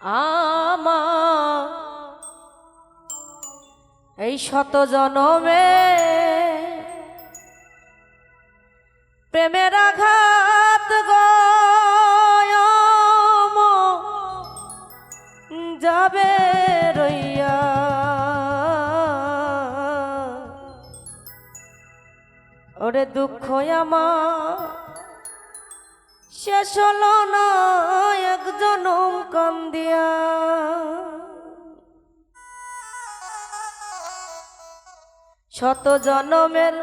আমা এই শত জনমে প্রেমের আঘাত যাবে রইয়া। ওরে দুঃখ আমার শেষ হলো না একজন কন্দিয়া। শত জনমের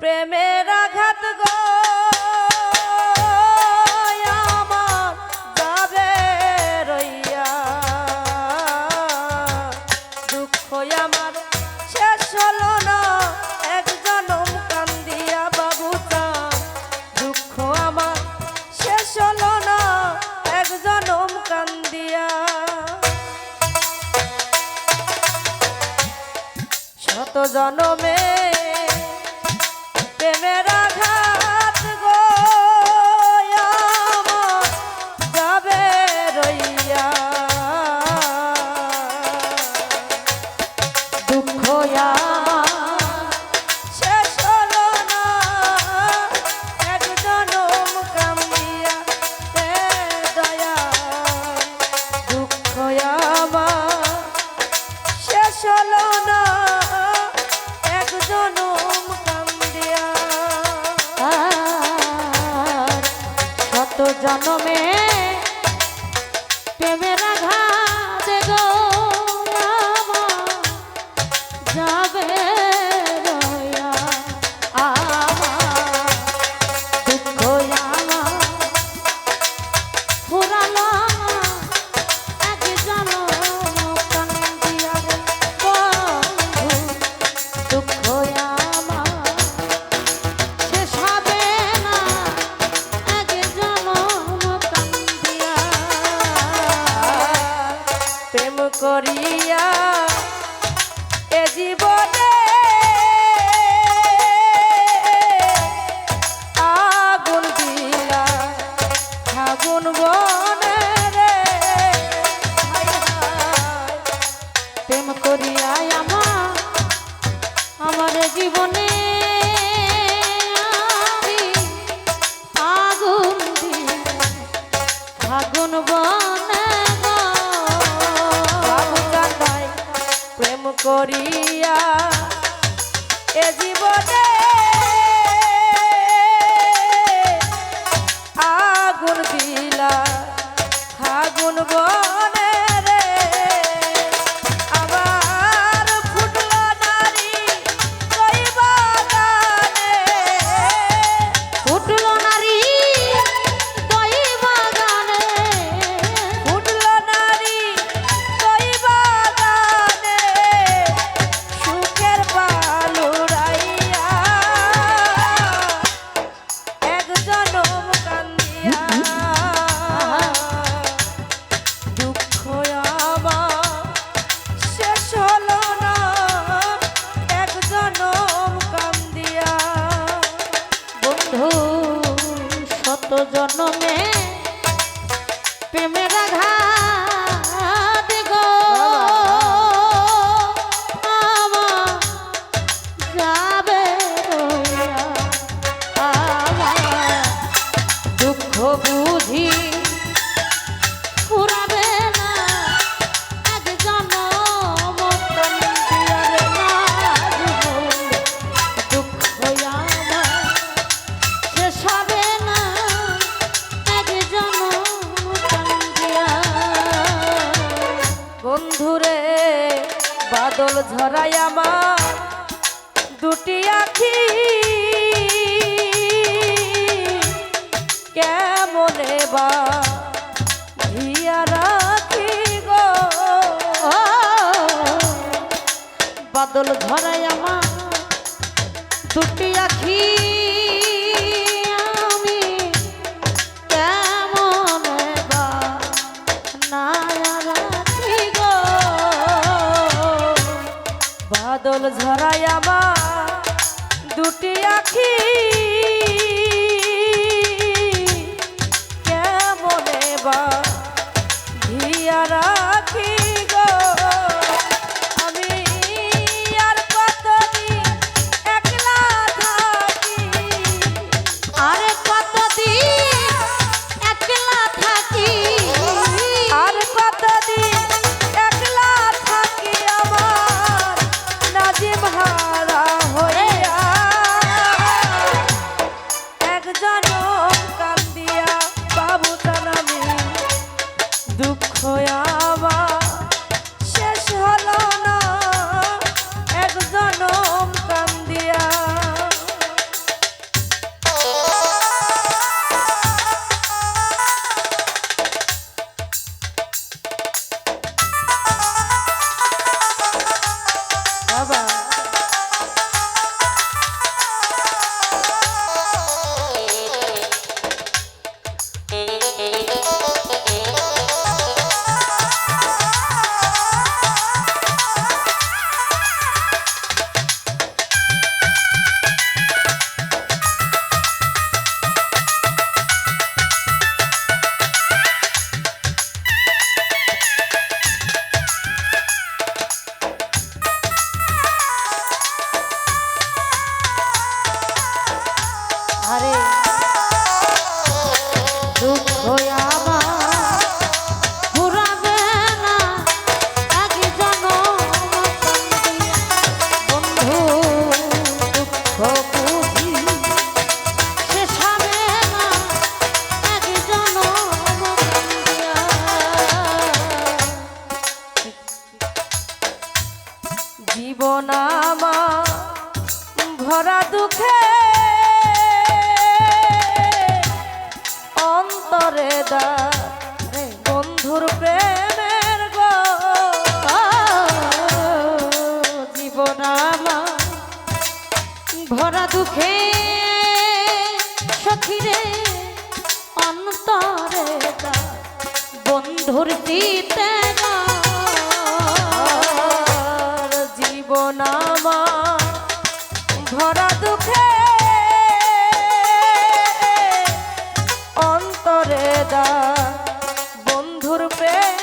প্রেমের আঘাত গো। better জন্মে প্রেমের আঘাত। করিয়া করিয়া এ জীবনে আগুন দিলা আগুন অটল ঝরাই আমার দুটি আখি। কেমনে বা ধিয়া রাখি গো? বাদল ঝরাই আমার দুটি আখি। জল ঝরাই দুটি আখি। কেমনে বা Oh. ধরতিতে জীবন আমার ভরা দুঃখে অন্তরে দা বন্ধুর পেয়ে